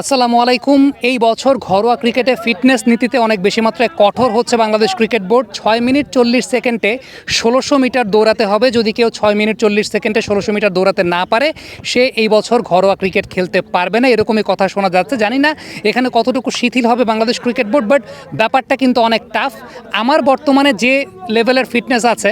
আসসালামু আলাইকুম। এই বছর ঘরোয়া ক্রিকেটে ফিটনেস নীতিতে অনেক বেশি মাত্রায় কঠোর হচ্ছে বাংলাদেশ ক্রিকেট বোর্ড। ছয় মিনিট চল্লিশ সেকেন্ডে ষোলোশো মিটার দৌড়াতে হবে। যদি কেউ ছয় মিনিট চল্লিশ সেকেন্ডে ষোলোশো মিটার দৌড়াতে না পারে, সে এই বছর ঘরোয়া ক্রিকেট খেলতে পারবে না। এরকমই কথা শোনা যাচ্ছে। জানি না এখানে কতটুকু শিথিল হবে বাংলাদেশ ক্রিকেট বোর্ড, বাট ব্যাপারটা কিন্তু অনেক টাফ আমার বর্তমানে যে লেভেলের ফিটনেস আছে,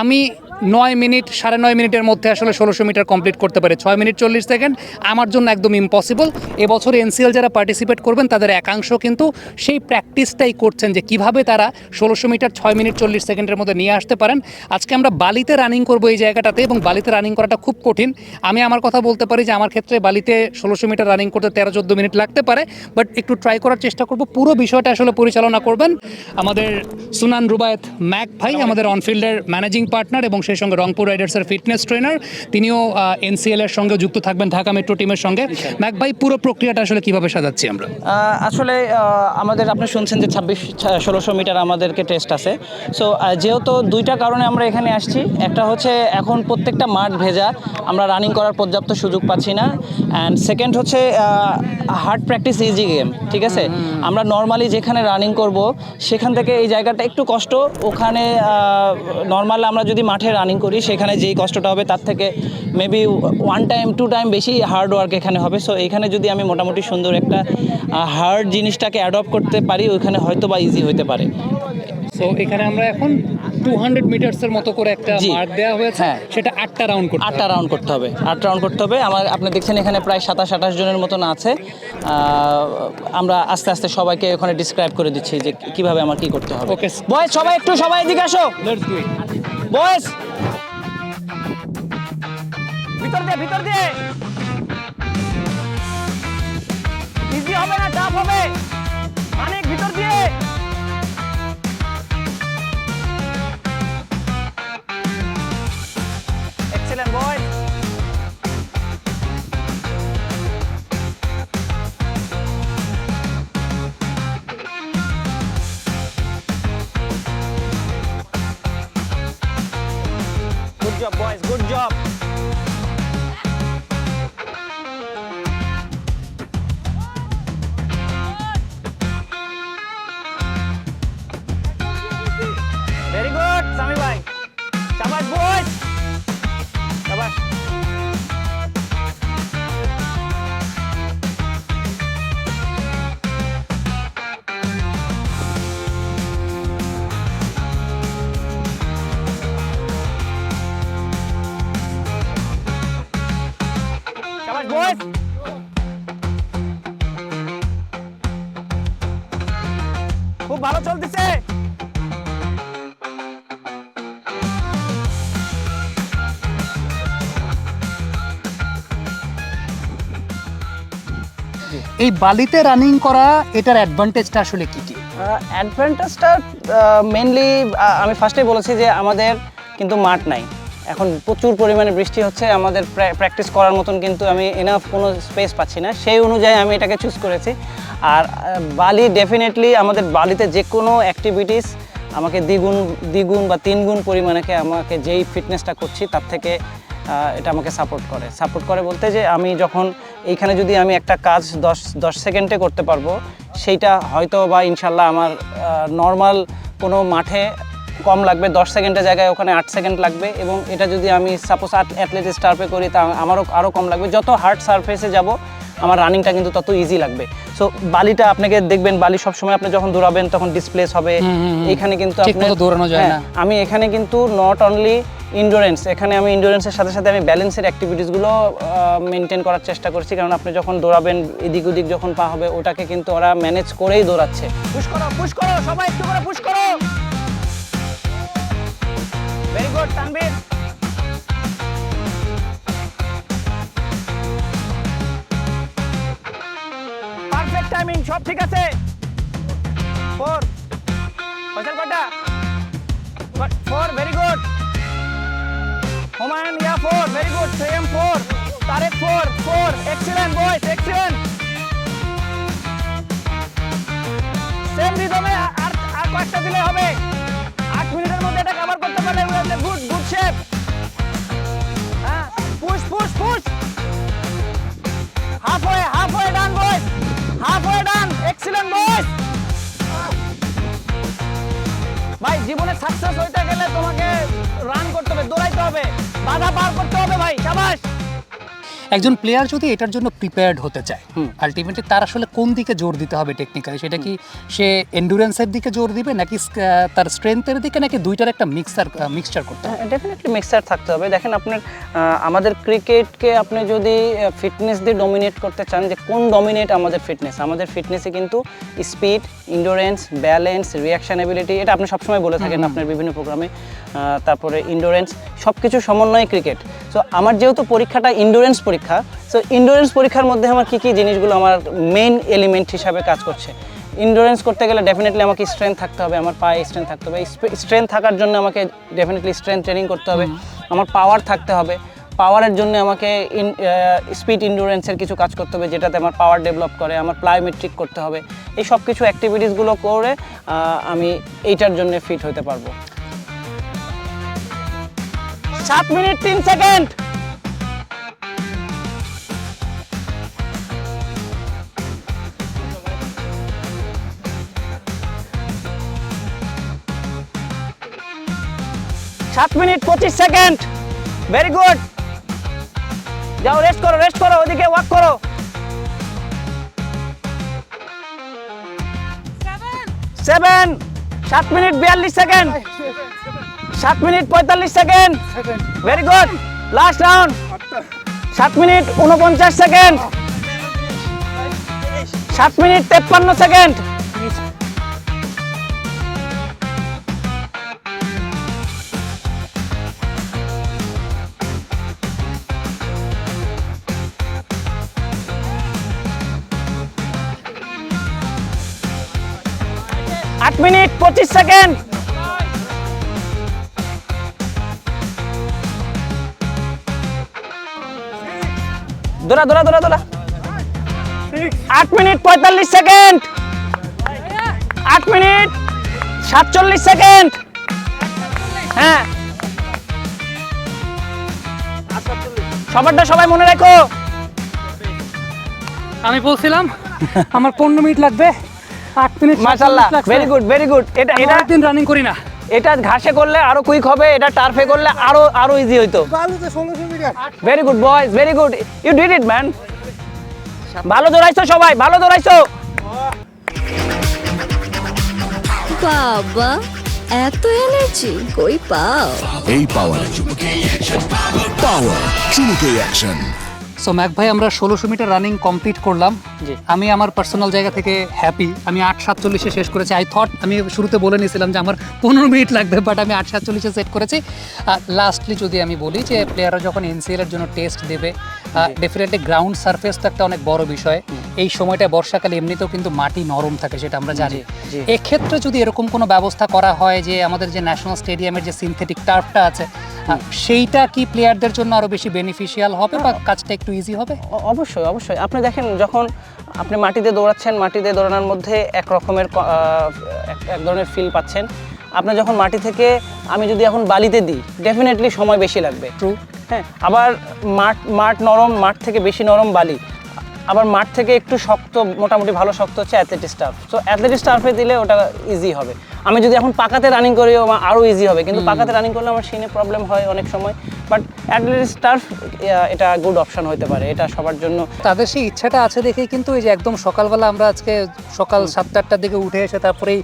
আমি নয় মিনিট, সাড়ে নয় মিনিটের মধ্যে আসলে ষোলোশো মিটার কমপ্লিট করতে পারে। ছয় মিনিট চল্লিশ সেকেন্ড, আমার জন্য একদম ইম্পসিবল এবছর এনসিএল যারা পার্টিসিপেট করবেন, তাদের একাংশ কিন্তু সেই প্র্যাকটিসটাই করছেন যে কীভাবে তারা ষোলোশো মিটার, ছয় মিনিট চল্লিশ সেকেন্ডের মধ্যে নিয়ে আসতে পারেন। আজকে আমরা বালিতে রানিং করব এই জায়গাটাতে, এবং বালিতে রানিং করাটা খুব কঠিন। আমি আমার কথা বলতে পারি যে আমার ক্ষেত্রে বালিতে ষোলোশো মিটার রানিং করতে তেরো, চোদ্দ মিনিট লাগতে পারে বাট একটু ট্রাই করার চেষ্টা করব। পুরো বিষয়টা আসলে পরিচালনা করবেন আমাদের সুনান রুবায়ত ম্যাক ভাই, আমাদের অনফিল্ডের ম্যানেজিং পার্টনার এবং সেই সঙ্গে রংপুর রাইডার্সের ফিটনেস ট্রেনার তিনিও এনসিএল এর সঙ্গে যুক্ত থাকবেন ঢাকা মেট্রো টিমের সঙ্গে। ম্যাক ভাই পুরো প্রক্রিয়াটা আসলে কীভাবে সাজাচ্ছি আমরা? আসলে আমাদের আপনি শুনছেন যে ছাব্বিশ ষোলোশো মিটার আমাদেরকে টেস্ট আছে। সো যেহেতু দুইটা কারণে আমরা এখানে আসছি একটা হচ্ছে এখন প্রত্যেকটা মাঠ ভেজা আমরা রানিং করার পর্যাপ্ত সুযোগ পাচ্ছি না। অ্যান্ড সেকেন্ড হচ্ছে হার্ড প্র্যাকটিস ইজি গেম ঠিক আছে? আমরা নর্মালি যেখানে রানিং করব সেখান থেকে এই জায়গাটা একটু কষ্ট। ওখানে নর্মাল আমরা যদি মাঠে রানিং করি সেখানে যেই কষ্টটা হবে তার থেকে maybe one time to time বেশি হার্ড ওয়ার্ক এখানে হবে। সো এখানে যদি আমি মোটামুটি সুন্দর একটা হার্ড জিনিসটাকে অ্যাডপ্ট করতে পারি ওইখানে হয়তো বা ইজি হতে পারে। সো এখানে আমরা এখন টু হান্ড্রেড মিটার্সের মতো করে একটা। মার্ক দেওয়া হয়েছে। হ্যাঁ। সেটা আটটা রাউন্ড করতে আটটা রাউন্ড করতে হবে। আট রাউন্ড করতে হবে। আমার আপনি দেখছেন এখানে প্রায় সাতাশ আঠাশ জনের মতন আছে। আমরা আস্তে আস্তে সবাইকে ওখানে ডিসক্রাইব করে দিচ্ছি যে কীভাবে আমার কি করতে হবে। ওকে বয়েস সবাই একটু সবাই এদিকে আসো। লেটস ডু ইট বয়েস ভিতর দিয়ে ভিতর দিয়ে ইজি হবে না টাফ হবে। অনেক ভিতর দিয়ে। এই বালিতে রানিং করা, এটার অ্যাডভান্টেজটা আসলে কি কি? অ্যাডভান্টেজটা মেনলি আমি ফার্স্টেই বলেছি যে আমাদের কিন্তু মাঠ নাই। এখন প্রচুর পরিমাণে বৃষ্টি হচ্ছে, আমাদের প্র্যাকটিস করার মতন কিন্তু আমি এনাফ কোনো স্পেস পাচ্ছি না। সেই অনুযায়ী আমি এটাকে চুজ করেছি। আর বালি ডেফিনেটলি আমাদের বালিতে যে কোনো অ্যাক্টিভিটিস আমাকে দ্বিগুণ দ্বিগুণ বা তিনগুণ পরিমাণে আমাকে যেই ফিটনেসটা করছি, তার থেকে এটা আমাকে সাপোর্ট করে। সাপোর্ট করে বলতে যে আমি যখন এইখানে যদি আমি একটা কাজ দশ দশ সেকেন্ডে করতে পারব, সেইটা হয়তো বা ইনশাল্লাহ আমার নর্মাল কোনো মাঠে কম লাগবে, দশ সেকেন্ডের জায়গায় ওখানে আট সেকেন্ড লাগবে এবং এটা যদি আমি সাপোজ আট অ্যাথলেট স্টার্পে করি, তা আমারও আরও কম লাগবে। যত হার্ড সার্ফেসে যাব আমার রানিংটা কিন্তু তত ইজি লাগবে। সো বালিটা আপনাকে দেখবেন বালি সবসময় আপনি যখন দৌড়াবেন তখন ডিসপ্লেস হবে। এখানে কিন্তু দৌড়ানো যায় হ্যাঁ, না। আমি এখানে কিন্তু নট অনলি ইন্ডোরেন্স এখানে আমি ইন্ডোরেন্সের সাথে সাথে আমি ব্যালেন্সের অ্যাক্টিভিটিসগুলো মেনটেন করার চেষ্টা করছি। কারণ আপনি যখন দৌড়াবেন এদিক ওদিক যখন পা হবে ওটাকে কিন্তু ওরা ম্যানেজ করেই দৌড়াচ্ছে। পুশ করো পুশ করো সবাই একটু করে পুশ করো। Very good Tanvir. টাইমিং সব ঠিক আছে। ফোর ফসল কটা four very good Humayun yeah four very good same four Tarek four four excellent boys excellent same রিদমে আর আর কয়েকটা দিলে হবে। আট মিনিটের মধ্যে এটা কভার করতে পারলে গুড গুড শেপ করেন বস ভাই, জীবনে সাকসেস হইতে গেলে তোমাকে রান করতে হবে, দৌড়াইতে হবে, বাধা পার করতে হবে ভাই, সাবাস। একজন প্লেয়ার যদি এটার জন্য প্রিপেয়ার্ড হতে চায়। আলটিমেটলি তার আসলে কোন দিকে জোর দিতে হবে টেকনিক্যালি সেটা কি সে এন্ডুরেন্সের দিকে জোর দিবে নাকি তার স্ট্রেংথের দিকে নাকি দুইটার একটা মিক্সার মিক্সচার করতে হবে? ডেফিনেটলি মিক্সার থাকতে হবে। দেখেন আপনার আমাদের ক্রিকেটকে আপনি যদি ফিটনেস দিয়ে ডমিনেট করতে চান যে কোন ডমিনেট আমাদের ফিটনেস আমাদের ফিটনেসে কিন্তু speed endurance balance reaction ability এটা আপনি সবসময় বলে থাকেন আপনার বিভিন্ন প্রোগ্রামে তারপরে ইন্ডোরেন্স সব কিছু সমন্বয়ে ক্রিকেট সো আমার যেহেতু পরীক্ষাটা ইন্ডোরেন্স পরীক্ষা সো ইন্ডোরেন্স পরীক্ষার মধ্যে আমার কী কী জিনিসগুলো আমার মেইন এলিমেন্ট হিসাবে কাজ করছে? ইন্ডোরেন্স করতে গেলে ডেফিনেটলি আমাকে স্ট্রেংথ থাকতে হবে আমার পায়ে স্ট্রেংথ থাকতে হবে। স্ট্রেংথ থাকার জন্য আমাকে ডেফিনেটলি স্ট্রেংথ ট্রেনিং করতে হবে। আমার পাওয়ার থাকতে হবে। পাওয়ারের জন্য আমাকে ইন স্পিড ইন্ডুরেন্সের কিছু কাজ করতে হবে যেটাতে আমার পাওয়ার ডেভেলপ করে আমার প্লায়োমেট্রিক করতে হবে। এই সব কিছু অ্যাক্টিভিটিসগুলো করে আমি এইটার জন্য ফিট হতে পারব। সাত মিনিট তিন সেকেন্ড সাত মিনিট পঁচিশ সেকেন্ড। ভেরি গুড যাও রেস্ট করো রেস্ট করো, ওদিকে ওয়াক করো। সেভেন সাত মিনিট বিয়াল্লিশ সেকেন্ড। সাত মিনিট পঁয়তাল্লিশ second. Very good last round সাত মিনিট উনপঞ্চাশ সেকেন্ড। সাত মিনিট তেপ্পান্ন সেকেন্ড। আট মিনিট পঁচিশ সেকেন্ড। দৌড়া দৌড়া দৌড়া দৌড়া আট মিনিট পঁয়তাল্লিশ সেকেন্ড। আট মিনিট সাতচল্লিশ সেকেন্ড। হ্যাঁ। সবারটা সবাই মনে রেখো। আমি বলছিলাম, আমার পনেরো মিনিট লাগবে। আট ভেরি গুড ভেরি গুড এটা এটা দিন রানিং করি না। এটা ঘাসে করলে আরও কুইক হবে এটা টার্ফে করলে আরও আরও ইজি হইতো। Very good boys very good you did it man ভালো দৌড়াইছো সবাই ভালো দৌড়াইছো। বাবা এত এনার্জি কই পাও? এই পাওয়ার পাওয়ার চুমুকে অ্যাকশন সো ম্যাক ভাই আমরা ষোলোশো মিটার রানিং কমপ্লিট করলাম। জি। আমি আমার পার্সোনাল জায়গা থেকে হ্যাপি আমি আট সাতচল্লিশে শেষ করেছি। আই থট আমি শুরুতে বলে নিয়েছিলাম যে আমার পনেরো মিনিট লাগবে বাট আমি আট সাতচল্লিশে সেট করেছি। লাস্টলি যদি আমি বলি যে প্লেয়াররা যখন এনসিএল এর জন্য টেস্ট দেবে ডেফিনেটলি গ্রাউন্ড সারফেস তো একটা অনেক বড় বিষয়। এই সময়টা বর্ষাকালে এমনিতেও কিন্তু মাটি নরম থাকে সেটা আমরা জানি। এক্ষেত্রে যদি এরকম কোনো ব্যবস্থা করা হয় যে আমাদের যে ন্যাশনাল স্টেডিয়ামের যে সিনথেটিক টার্ফটা আছে সেইটা কি প্লেয়ারদের জন্য আরও বেশি বেনিফিশিয়াল হবে বা কাজটা একটু ইজি হবে? অবশ্যই অবশ্যই। আপনি দেখেন যখন আপনি মাটিতে দৌড়াচ্ছেন মাটিতে দৌড়ানোর মধ্যে এক রকমের এক- ধরনের ফিল পাচ্ছেন। আপনি যখন মাটি থেকে আমি যদি এখন বালিতে দিই ডেফিনেটলি সময় বেশি লাগবে। ট্রু হ্যাঁ আবার মাঠ মাঠ নরম মাঠ থেকে বেশি নরম বালি আবার মাঠ থেকে একটু শক্ত মোটামুটি ভালো শক্ত হচ্ছে অ্যাথলেটিক স্টাফ সো অ্যাথলেটিক স্টাফে দিলে ওটা ইজি হবে। আমি যদি এখন পাকাতে রানিং করি আমার আরও ইজি হবে। কিন্তু পাকাতে রানিং করলে আমার সিনে প্রবলেম হয় অনেক সময়। বাট অ্যাথলেটিক স্টাফ এটা গুড অপশন হতে পারে। এটা সবার জন্য তাদের সেই ইচ্ছাটা আছে দেখেই কিন্তু এই যে একদম সকালবেলা আমরা আজকে সকাল সাতটা আটটার দিকে উঠে এসে তারপরেই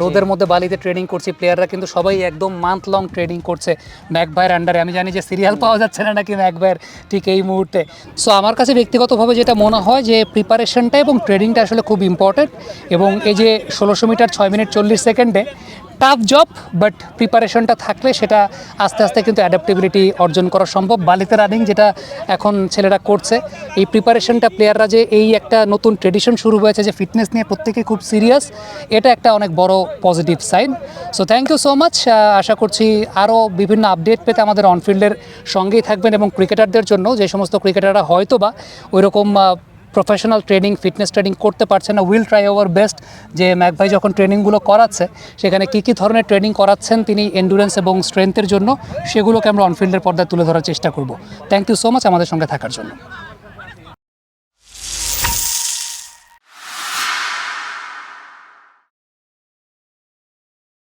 রোদের মধ্যে বালিতে ট্রেনিং করছি প্লেয়াররা কিন্তু সবাই একদম মান্থ লং ট্রেনিং করছে ম্যাক ভাইয়ের আন্ডারে আমি জানি যে সিরিয়াল পাওয়া যাচ্ছে না নাকি ম্যাক ভাইয়ের ঠিক এই মুহূর্তে। সো আমার কাছে ব্যক্তিগতভাবে যেটা মনে হয় যে প্রিপারেশনটা এবং ট্রেনিংটা আসলে খুব ইম্পর্ট্যান্ট এবং এই যে ষোলোশো মিটার ছয় মিনিট চল্লিশ সেকেন্ডে টাফ জব বাট প্রিপারেশনটা থাকলে সেটা আস্তে আস্তে কিন্তু অ্যাডাপ্টেবিলিটি অর্জন করা সম্ভব। বালিতে রানিং যেটা এখন ছেলেরা করছে, এই প্রিপারেশনটা প্লেয়াররা যে এই একটা নতুন ট্রেডিশন শুরু হয়েছে যে ফিটনেস নিয়ে প্রত্যেকে খুব সিরিয়াস এটা একটা অনেক বড় positive sign so thank you so much আশা করছি আরও বিভিন্ন আপডেট পেতে আমাদের অনফিল্ডের সঙ্গেই থাকবেন এবং ক্রিকেটারদের জন্য, যে সমস্ত ক্রিকেটাররা হয়তো বা ওইরকম প্রফেশনাল ট্রেনিং ফিটনেস ট্রেনিং করতে পারছে না। উইল ট্রাই ওভার বেস্ট যে ম্যাক ভাই যখন ট্রেনিংগুলো করাচ্ছে, সেখানে কী কী ধরনের ট্রেনিং করাচ্ছেন তিনি এন্ডুরেন্স এবং স্ট্রেংথের জন্য, সেগুলোকে আমরা অনফিল্ডের পর্দায় তুলে ধরার চেষ্টা করব। থ্যাংক ইউ সো মাচ আমাদের সঙ্গে থাকার জন্য।